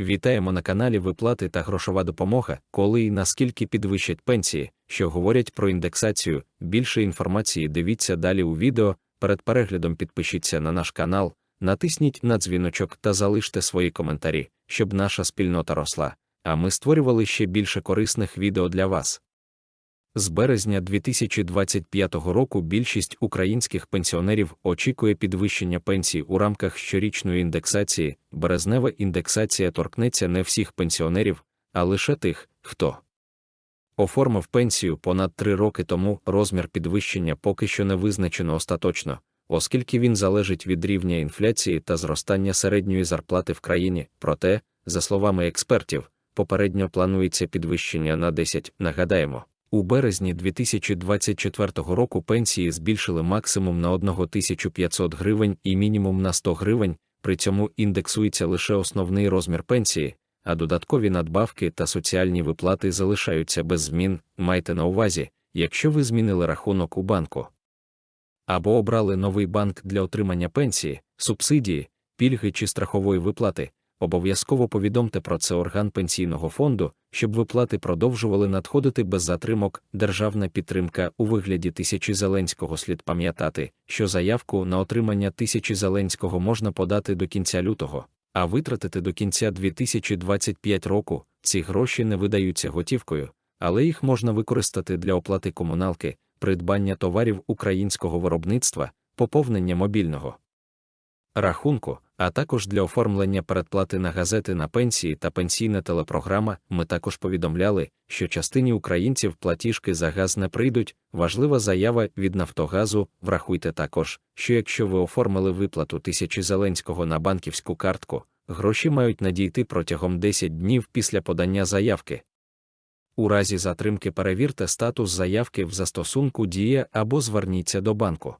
Вітаємо на каналі Виплати та грошова допомога, коли і наскільки підвищать пенсії, що говорять про індексацію. Більше інформації дивіться далі у відео. Перед переглядом підпишіться на наш канал, натисніть на дзвіночок та залиште свої коментарі, щоб наша спільнота росла, а ми створювали ще більше корисних відео для вас. З березня 2025 року більшість українських пенсіонерів очікує підвищення пенсій у рамках щорічної індексації. Березнева індексація торкнеться не всіх пенсіонерів, а лише тих, хто оформив пенсію понад три роки тому. Розмір підвищення поки що не визначено остаточно, оскільки він залежить від рівня інфляції та зростання середньої зарплати в країні. Проте, за словами експертів, попередньо планується підвищення на 10, нагадаємо. У березні 2024 року пенсії збільшили максимум на 1500 гривень і мінімум на 100 гривень, при цьому індексується лише основний розмір пенсії, а додаткові надбавки та соціальні виплати залишаються без змін. Майте на увазі, якщо ви змінили рахунок у банку або обрали новий банк для отримання пенсії, субсидії, пільги чи страхової виплати, обов'язково повідомте про це орган пенсійного фонду, щоб виплати продовжували надходити без затримок. Державна підтримка у вигляді тисячі Зеленського слід пам'ятати, що заявку на отримання тисячі Зеленського можна подати до кінця лютого, а витратити до кінця 2025 року. Ці гроші не видаються готівкою, але їх можна використати для оплати комуналки, придбання товарів українського виробництва, поповнення мобільного рахунку, а також для оформлення передплати на газети на пенсії та пенсійна телепрограма. Ми також повідомляли, що частині українців платіжки за газ не прийдуть. Важлива заява від Нафтогазу. Врахуйте також, що якщо ви оформили виплату тисячі Зеленського на банківську картку, гроші мають надійти протягом 10 днів після подання заявки. У разі затримки перевірте статус заявки в застосунку Дія або зверніться до банку.